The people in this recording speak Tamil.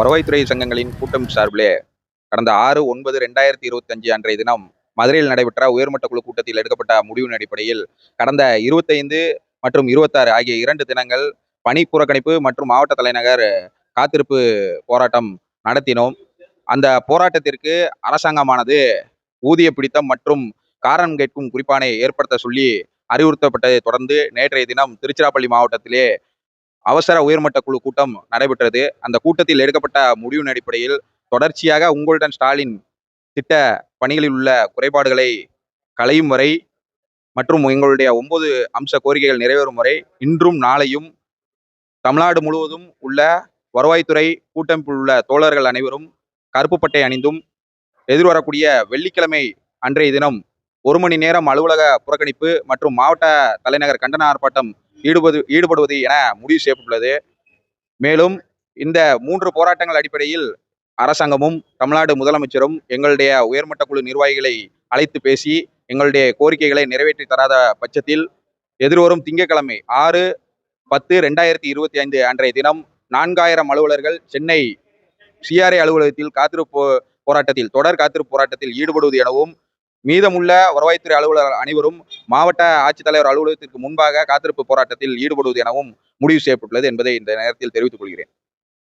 வருவாய்த்துறை சங்கங்களின் கூட்டம் சார்பிலே கடந்த ஆறு ஒன்பது ரெண்டாயிரத்தி இருபத்தஞ்சு அன்றைய தினம் மதுரையில் நடைபெற்ற உயர்மட்ட குழு கூட்டத்தில் எடுக்கப்பட்ட முடிவின் அடிப்படையில் கடந்த இருபத்தைந்து மற்றும் இருபத்தாறு ஆகிய இரண்டு தினங்கள் பணி புறக்கணிப்பு மற்றும் மாவட்ட தலைநகர் காத்திருப்பு போராட்டம் நடத்தினோம். அந்த போராட்டத்திற்கு அரசாங்கமானது ஊதிய பிடித்தம் மற்றும் காரணம் கேட்கும் குறிப்பானை ஏற்படுத்த சொல்லி அறிவுறுத்தப்பட்டதை தொடர்ந்து நேற்றைய தினம் திருச்சிராப்பள்ளி மாவட்டத்திலே அவசர உயர்மட்ட குழு கூட்டம் நடைபெற்றது. அந்த கூட்டத்தில் எடுக்கப்பட்ட முடிவின் அடிப்படையில் தொடர்ச்சியாக உங்களுடன் ஸ்டாலின் திட்ட பணிகளில் உள்ள குறைபாடுகளை களையும் வரை மற்றும் எங்களுடைய ஒன்பது அம்ச கோரிக்கைகள் நிறைவேறும் வரை இன்றும் நாளையும் தமிழ்நாடு முழுவதும் உள்ள வருவாய்த்துறை கூட்டமைப்பில் உள்ள தோழர்கள் அனைவரும் கருப்பு பட்டை அணிந்தும் எதிர்வரக்கூடிய வெள்ளிக்கிழமை அன்றைய தினம் ஒரு மணி நேரம் அலுவலக புறக்கணிப்பு மற்றும் மாவட்ட தலைநகர் கண்டன ஆர்ப்பாட்டம் ஈடுபது ஈடுபடுவது என முடிவு செய்யப்பட்டுள்ளது. மேலும் இந்த மூன்று போராட்டங்கள் அடிப்படையில் அரசாங்கமும் தமிழ்நாடு முதலமைச்சரும் எங்களுடைய உயர்மட்ட குழு நிர்வாகிகளை அழைத்து பேசி எங்களுடைய கோரிக்கைகளை நிறைவேற்றி தராத பட்சத்தில் எதிர்வரும் திங்கட்கிழமை ஆறு பத்து ரெண்டாயிரத்தி இருபத்தி ஐந்து அன்றைய தினம் நான்காயிரம் அலுவலர்கள் சென்னை சிஆர்ஐ அலுவலகத்தில் காத்திருப்பு போராட்டத்தில் தொடர் காத்திருப்பு போராட்டத்தில் ஈடுபடுவது எனவும் மீதமுள்ள வருவாய்த்துறை அலுவலர் அனைவரும் மாவட்ட ஆட்சித்தலைவர் அலுவலகத்திற்கு முன்பாக காத்திருப்பு போராட்டத்தில் ஈடுபடுவது எனவும் முடிவு செய்யப்பட்டுள்ளது என்பதை இந்த நேரத்தில் தெரிவித்துக் கொள்கிறேன்.